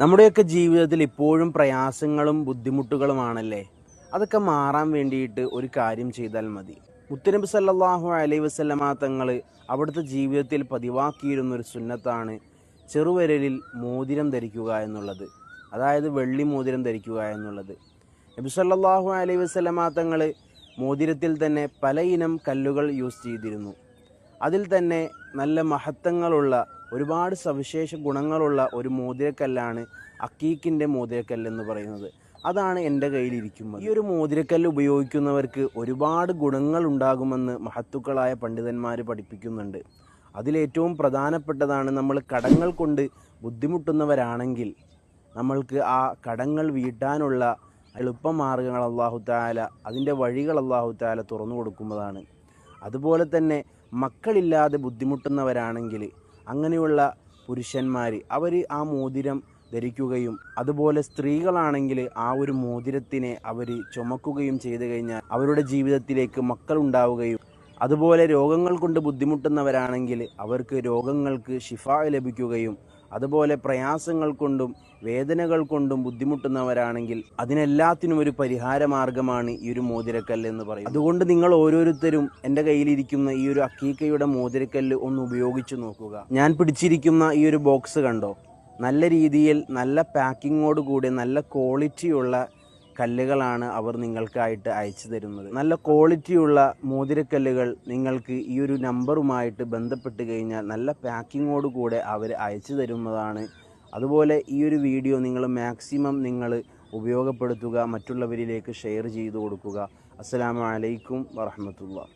നമ്മുടെയൊക്കെ ജീവിതത്തിൽ ഇപ്പോഴും പ്രയാസങ്ങളും ബുദ്ധിമുട്ടുകളുമാണല്ലേ? അതൊക്കെ മാറാൻ വേണ്ടിയിട്ട് ഒരു കാര്യം ചെയ്താൽ മതി. മുത്തനബി സല്ലാഹു അലൈ വസ്ലമാ തങ്ങൾ അവിടുത്തെ ജീവിതത്തിൽ പതിവാക്കിയിരുന്ന ഒരു സുന്നത്താണ് ചെറുവിരലിൽ മോതിരം ധരിക്കുക എന്നുള്ളത്. അതായത് വെള്ളി മോതിരം ധരിക്കുക എന്നുള്ളത്. നബി സല്ലാഹു അലൈ വസ്ലമാ തങ്ങൾ മോതിരത്തിൽ തന്നെ പലയിനം കല്ലുകൾ യൂസ് ചെയ്തിരുന്നു. അതിൽ തന്നെ നല്ല മഹത്വങ്ങളുള്ള ഒരുപാട് സവിശേഷ ഗുണങ്ങളുള്ള ഒരു മോതിരക്കല്ലാണ് അക്കീക്കിന്റെ മോതിരക്കല്ല് എന്ന് പറയുന്നത്. അതാണ് എന്റെ കയ്യിലിരിക്കുന്നത്. ഈ ഒരു മോതിരക്കല്ല് ഉപയോഗിക്കുന്നവർക്ക് ഒരുപാട് ഗുണങ്ങൾ ഉണ്ടാകുമെന്ന് മഹത്തുക്കളായ പണ്ഡിതന്മാർ പഠിപ്പിക്കുന്നുണ്ട്. അതിലേറ്റവും പ്രധാനപ്പെട്ടതാണ് നമ്മൾ കടങ്ങൾ കൊണ്ട് ബുദ്ധിമുട്ടുന്നവരാണെങ്കിൽ നമ്മൾക്ക് ആ കടങ്ങൾ വീട്ടാനുള്ള എളുപ്പമാർഗങ്ങൾ അള്ളാഹു താല അതിന്റെ വഴികൾ അള്ളാഹു താല തുറന്നു കൊടുക്കുന്നതാണ്. അതുപോലെ തന്നെ മക്കളില്ലാതെ ബുദ്ധിമുട്ടുന്നവരാണെങ്കിൽ അങ്ങനെയുള്ള പുരുഷന്മാർ അവർ ആ മോതിരം ധരിക്കുകയും അതുപോലെ സ്ത്രീകളാണെങ്കിൽ ആ ഒരു മോതിരത്തിനെ അവർ ചുമക്കുകയും ചെയ്തു കഴിഞ്ഞാൽ അവരുടെ ജീവിതത്തിലേക്ക് മക്കൾ ഉണ്ടാവുകയും അതുപോലെ രോഗങ്ങൾ കൊണ്ട് ബുദ്ധിമുട്ടുന്നവരാണെങ്കിൽ അവർക്ക് രോഗങ്ങൾക്ക് ഷിഫ ലഭിക്കുകയും അതുപോലെ പ്രയാസങ്ങൾ കൊണ്ടും വേദനകൾ കൊണ്ടും ബുദ്ധിമുട്ടുന്നവരാണെങ്കിൽ അതിനെല്ലാത്തിനും ഒരു പരിഹാര മാർഗമാണ് ഈ ഒരു മോതിരക്കല്ല് എന്ന് പറയും അതുകൊണ്ട് നിങ്ങൾ ഓരോരുത്തരും എന്റെ കയ്യിലിരിക്കുന്ന ഈ ഒരു അക്കീക്കയുടെ മോതിരക്കല്ല് ഒന്ന് ഉപയോഗിച്ച് നോക്കുക. ഞാൻ പിടിച്ചിരിക്കുന്ന ഈ ഒരു ബോക്സ് കണ്ടോ? നല്ല രീതിയിൽ നല്ല പാക്കിങ്ങോട് കൂടി നല്ല ക്വാളിറ്റിയുള്ള കല്ലുകളാണ് അവർ നിങ്ങൾക്കായിട്ട് അയച്ചു തരുന്നത്. നല്ല ക്വാളിറ്റിയുള്ള മോതിരക്കല്ലുകൾ നിങ്ങൾക്ക് ഈ ഒരു നമ്പറുമായിട്ട് ബന്ധപ്പെട്ട് കഴിഞ്ഞാൽ നല്ല പാക്കിങ്ങോട് കൂടെ അവർ അയച്ചു തരുന്നതാണ്. അതുപോലെ ഈ ഒരു വീഡിയോ നിങ്ങൾ മാക്സിമം നിങ്ങൾ ഉപയോഗപ്പെടുത്തുക മറ്റുള്ളവരിലേക്ക് ഷെയർ ചെയ്തു കൊടുക്കുക. അസ്സലാമു അലൈക്കും വറഹമത്തുള്ള